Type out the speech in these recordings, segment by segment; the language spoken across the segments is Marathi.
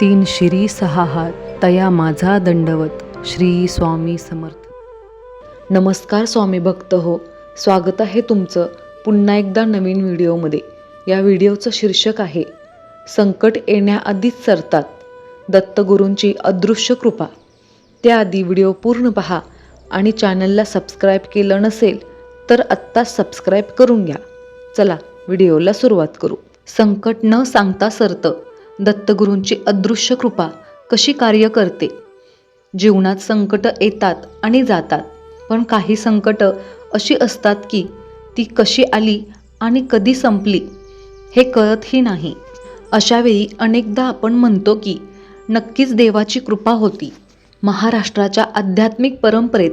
तीन शिरी सहा हात तया माझा दंडवत श्री स्वामी समर्थ. नमस्कार स्वामी भक्त हो स्वागत आहे तुमचं पुन्हा एकदा नवीन व्हिडिओमध्ये. या व्हिडिओचं शीर्षक आहे संकट येण्याआधीच सरतात दत्तगुरूंची अदृश्य कृपा. त्याआधी व्हिडिओ पूर्ण पहा आणि चॅनलला सबस्क्राईब केलं नसेल तर आत्ताच सबस्क्राईब करून घ्या. चला व्हिडिओला सुरुवात करू. संकट न सांगता सरतं. दत्तगुरूंची अदृश्य कृपा कशी कार्य करते? जीवनात संकट येतात आणि जातात पण काही संकट अशी असतात की ती कशी आली आणि कधी संपली हे कळतही नाही. अशावेळी अनेकदा आपण म्हणतो की नक्कीच देवाची कृपा होती. महाराष्ट्राच्या आध्यात्मिक परंपरेत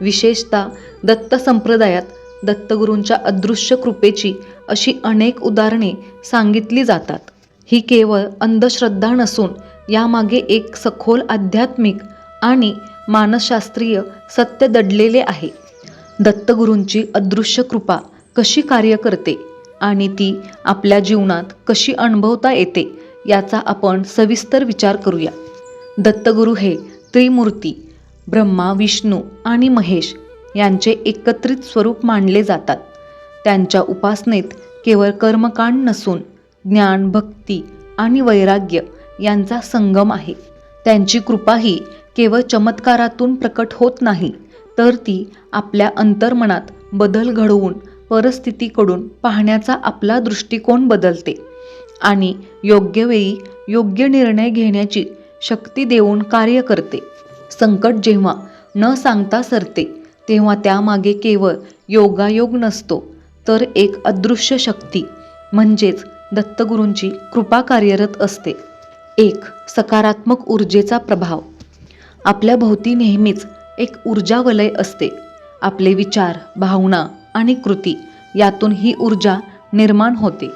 विशेषतः दत्त संप्रदायात दत्तगुरूंच्या अदृश्य कृपेची अशी अनेक उदाहरणे सांगितली जातात. ही केवळ अंधश्रद्धा नसून यामागे एक सखोल आध्यात्मिक आणि मानसशास्त्रीय सत्य दडलेले आहे. दत्तगुरूंची अदृश्य कृपा कशी कार्य करते आणि ती आपल्या जीवनात कशी अनुभवता येते याचा आपण सविस्तर विचार करूया. दत्तगुरू हे त्रिमूर्ती ब्रह्मा विष्णू आणि महेश यांचे एकत्रित स्वरूप मानले जातात. त्यांच्या उपासनेत केवळ कर्मकांड नसून ज्ञान भक्ती आणि वैराग्य यांचा संगम आहे. त्यांची कृपा ही केवळ चमत्कारातून प्रकट होत नाही तर ती आपल्या अंतर्मनात बदल घडवून परिस्थितीकडून पाहण्याचा आपला दृष्टिकोन बदलते आणि योग्य वेळी योग्य निर्णय घेण्याची शक्ती देऊन कार्य करते. संकट जेव्हा न सांगता सरते तेव्हा त्यामागे केवळ योगायोग नसतो तर एक अदृश्य शक्ती म्हणजेच दत्तगुरूंची कृपा कार्यरत असते. एक सकारात्मक ऊर्जेचा प्रभाव. आपल्या भोवती नेहमीच एक ऊर्जा वलय असते. आपले विचार भावना आणि कृती यातून ही ऊर्जा निर्माण होते.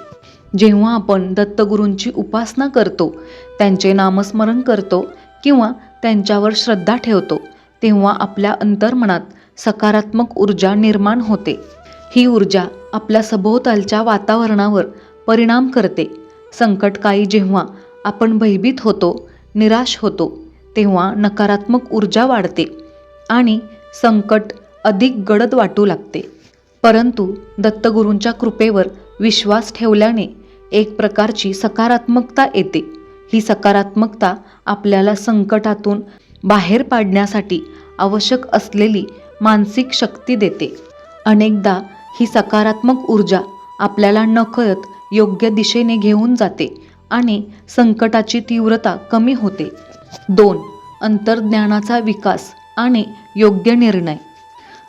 जेव्हा आपण दत्तगुरूंची उपासना करतो त्यांचे नामस्मरण करतो किंवा त्यांच्यावर श्रद्धा ठेवतो तेव्हा आपल्या अंतर्मनात सकारात्मक ऊर्जा निर्माण होते. ही ऊर्जा आपल्या सभोवतालच्या वातावरणावर परिणाम करते. संकटकाळी जेव्हा आपण भयभीत होतो निराश होतो तेव्हा नकारात्मक ऊर्जा वाढते आणि संकट अधिक गडद वाटू लागते. परंतु दत्तगुरूंच्या कृपेवर विश्वास ठेवल्याने एक प्रकारची सकारात्मकता येते. ही सकारात्मकता आपल्याला संकटातून बाहेर पाडण्यासाठी आवश्यक असलेली मानसिक शक्ती देते. अनेकदा ही सकारात्मक ऊर्जा आपल्याला नकळत योग्य दिशेने घेऊन जाते आणि संकटाची तीव्रता कमी होते. दोन अंतर्ज्ञानाचा विकास आणि योग्य निर्णय.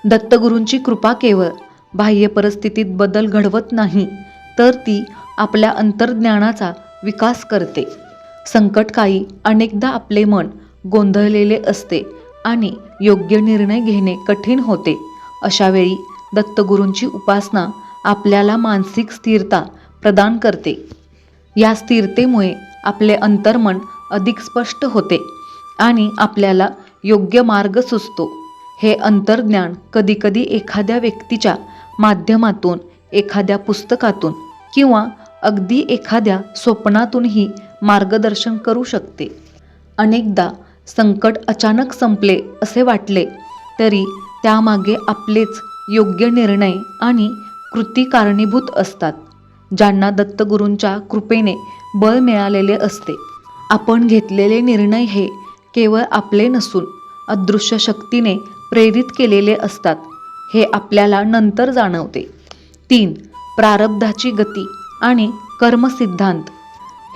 दत्तगुरूंची कृपा केवळ बाह्य परिस्थितीत बदल घडवत नाही तर ती आपल्या अंतर्ज्ञानाचा विकास करते. संकटकाळी अनेकदा आपले मन गोंधळलेले असते आणि योग्य निर्णय घेणे कठीण होते. अशावेळी दत्तगुरूंची उपासना आपल्याला मानसिक स्थिरता प्रदान करते. या स्थिरतेमुळे आपले अंतर्मन अधिक स्पष्ट होते आणि आपल्याला योग्य मार्ग सुचतो. हे अंतर्ज्ञान कधीकधी एखाद्या व्यक्तीच्या माध्यमातून एखाद्या पुस्तकातून किंवा अगदी एखाद्या स्वप्नातूनही मार्गदर्शन करू शकते. अनेकदा संकट अचानक संपले असे वाटले तरी त्यामागे आपलेच योग्य निर्णय आणि कृती कारणीभूत असतात. ज्यांना दत्तगुरूंच्या कृपेने बळ मिळालेले असते. आपण घेतलेले निर्णय हे केवळ आपले नसून अदृश्य शक्तीने प्रेरित केलेले असतात हे आपल्याला नंतर जाणवते. तीन प्रारब्धाची गती आणि कर्मसिद्धांत.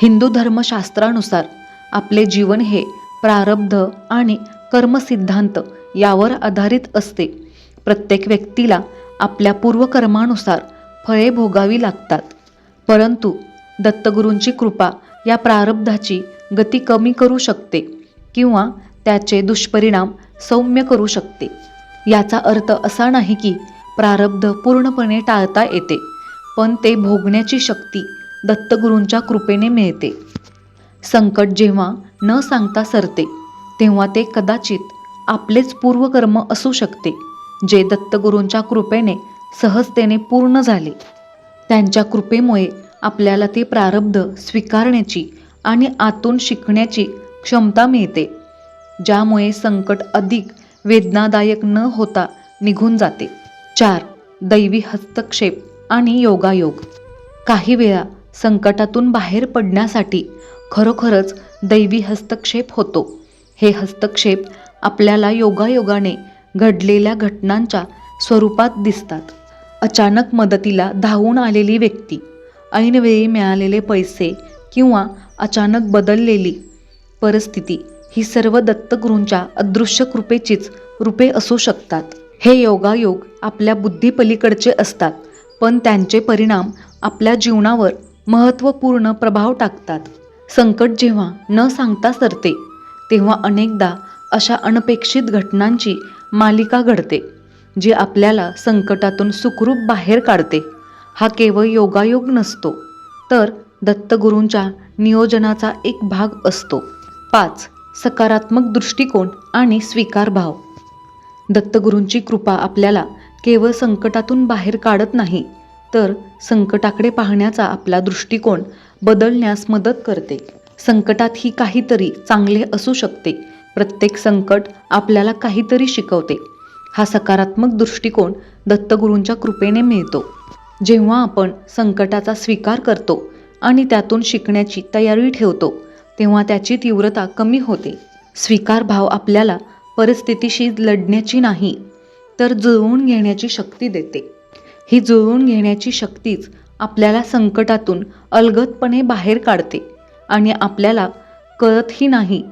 हिंदू धर्मशास्त्रानुसार आपले जीवन हे प्रारब्ध आणि कर्मसिद्धांत यावर आधारित असते. प्रत्येक व्यक्तीला आपल्या पूर्वकर्मानुसार फळे भोगावी लागतात. परंतु दत्तगुरूंची कृपा या प्रारब्धाची गती कमी करू शकते किंवा त्याचे दुष्परिणाम सौम्य करू शकते. याचा अर्थ असा नाही की प्रारब्ध पूर्णपणे टाळता येते पण ते भोगण्याची शक्ती दत्तगुरूंच्या कृपेने मिळते. संकट जेव्हा न सांगता सरते तेव्हा ते कदाचित आपलेच पूर्वकर्म असू शकते जे दत्तगुरूंच्या कृपेने सहजतेने पूर्ण झाले. त्यांच्या कृपेमुळे आपल्याला ते प्रारब्ध स्वीकारण्याची आणि आतून शिकण्याची क्षमता मिळते ज्यामुळे संकट अधिक वेदनादायक न होता निघून जाते. चार दैवी हस्तक्षेप आणि योगायोग. काही वेळा संकटातून बाहेर पडण्यासाठी खरोखरच दैवी हस्तक्षेप होतो. हे हस्तक्षेप आपल्याला योगायोगाने घडलेल्या घटनांच्या स्वरूपात दिसतात. अचानक मदतीला धावून आलेली व्यक्ती ऐनवेळी मिळालेले पैसे किंवा अचानक बदललेली परिस्थिती ही सर्व दत्तगुरूंच्या अदृश्य कृपेचीच रूपे असू शकतात. हे योगायोग आपल्या बुद्धीपलीकडचे असतात पण त्यांचे परिणाम आपल्या जीवनावर महत्त्वपूर्ण प्रभाव टाकतात. संकट जेव्हा न सांगता सरते तेव्हा अनेकदा अशा अनपेक्षित घटनांची मालिका घडते. जी आपल्याला संकटातून सुखरूप बाहेर काढते हा केवळ योगायोग नसतो तर दत्तगुरूंच्या नियोजनाचा एक भाग असतो. पाच सकारात्मक दृष्टिकोन आणि स्वीकारभाव. दत्तगुरूंची कृपा आपल्याला केवळ संकटातून बाहेर काढत नाही तर संकटाकडे पाहण्याचा आपला दृष्टिकोन बदलण्यास मदत करते. संकटात ही काहीतरी चांगले असू शकते. प्रत्येक संकट आपल्याला काहीतरी शिकवते. हा सकारात्मक दृष्टिकोन दत्तगुरूंच्या कृपेने मिळतो. जेव्हा आपण संकटाचा स्वीकार करतो आणि त्यातून शिकण्याची तयारी ठेवतो तेव्हा त्याची तीव्रता कमी होते. स्वीकार भाव आपल्याला परिस्थितीशी लढण्याची नाही तर जुळवून घेण्याची शक्ती देते. ही जुळवून घेण्याची शक्तीच आपल्याला संकटातून अलगदपणे बाहेर काढते आणि आपल्याला कळतही नाही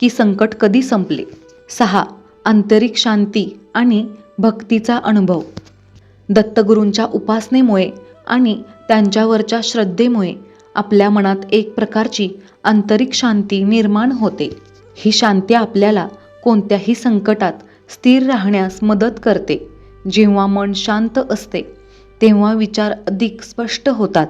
की संकट कधी संपले. सहा. आंतरिक शांती आणि भक्तीचा अनुभव. दत्तगुरूंच्या उपासनेमुळे आणि त्यांच्यावरच्या श्रद्धेमुळे आपल्या मनात एक प्रकारची आंतरिक शांती निर्माण होते. ही शांती आपल्याला कोणत्याही संकटात स्थिर राहण्यास मदत करते. जेव्हा मन शांत असते तेव्हा विचार अधिक स्पष्ट होतात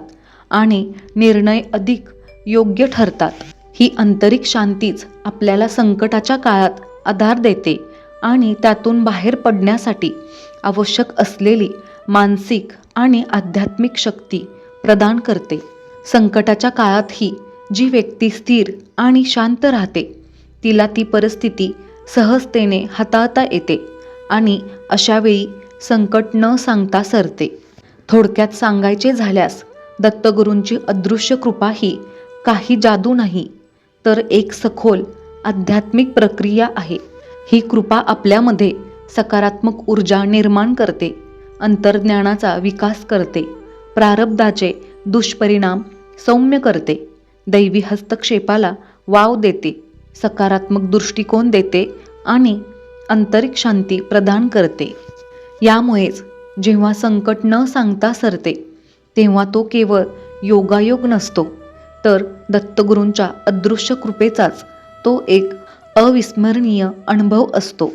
आणि निर्णय अधिक योग्य ठरतात. ही आंतरिक शांतीच आपल्याला संकटाच्या काळात आधार देते आणि त्यातून बाहेर पडण्यासाठी आवश्यक असलेली मानसिक आणि आध्यात्मिक शक्ती प्रदान करते. संकटाच्या काळातही जी व्यक्ती स्थिर आणि शांत राहते तिला ती परिस्थिती सहजतेने हाताळता येते आणि अशावेळी संकट न सांगता सरते. थोडक्यात सांगायचे झाल्यास दत्तगुरूंची अदृश्य कृपा ही काही जादू नाही तर एक सखोल आध्यात्मिक प्रक्रिया आहे. ही कृपा आपल्यामध्ये सकारात्मक ऊर्जा निर्माण करते अंतर्ज्ञानाचा विकास करते प्रारब्धाचे दुष्परिणाम सौम्य करते दैवी हस्तक्षेपाला वाव देते सकारात्मक दृष्टिकोन देते आणि आंतरिक शांती प्रदान करते. यामुळेच जेव्हा संकट न सांगता सरते तेव्हा तो केवळ योगायोग नसतो तर दत्तगुरूंच्या अदृश्य कृपेचाच तो एक अविस्मरणीय अनुभव असतो.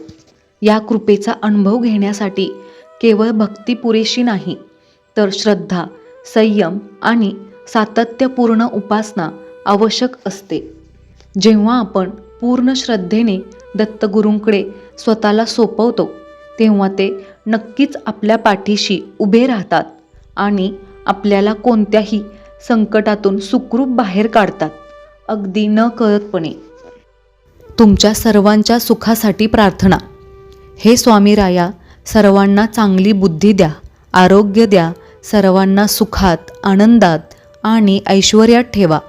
या कृपेचा अनुभव घेण्यासाठी केवळ भक्ती पुरेशी नाही तर श्रद्धा संयम आणि सातत्यपूर्ण उपासना आवश्यक असते. जेव्हा आपण पूर्ण श्रद्धेने दत्तगुरूंकडे स्वतःला सोपवतो तेव्हा ते नक्कीच आपल्या पाठीशी उभे राहतात आणि आपल्याला कोणत्याही संकटातून सुखरूप बाहेर काढतात अगदी न कळतपणे तुमच्या सर्वांच्या सुखासाठी प्रार्थना. हे स्वामी राया सर्वांना चांगली बुद्धी द्या आरोग्य द्या सर्वांना सुखात आनंदात आणि ऐश्वर्यात ठेवा.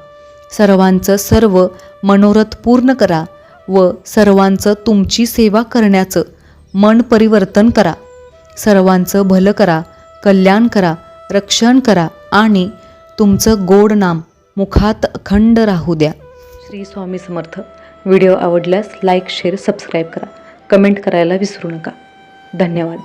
सर्वांचं सर्व मनोरथ पूर्ण करा व सर्वांचं तुमची सेवा करण्याचं मन परिवर्तन करा. सर्वांचं भलं करा कल्याण करा रक्षण करा आणि तुमचं गोड नाम मुखात अखंड राहू द्या. श्री स्वामी समर्थ. व्हिडिओ आवडल्यास लाईक शेअर सबस्क्राईब करा. कमेंट करायला विसरू नका. धन्यवाद.